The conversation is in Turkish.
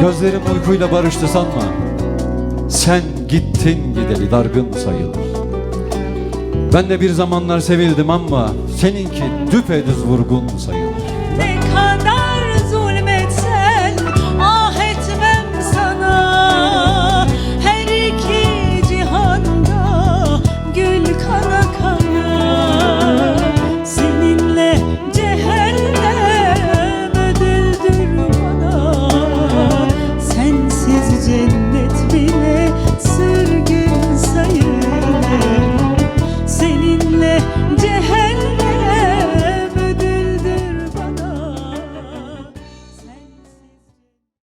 Gözlerim uykuyla barıştı sanma. Sen gittin gideli dargın sayılır. Ben de bir zamanlar sevildim ama Seninki düpedüz vurgun sayılır.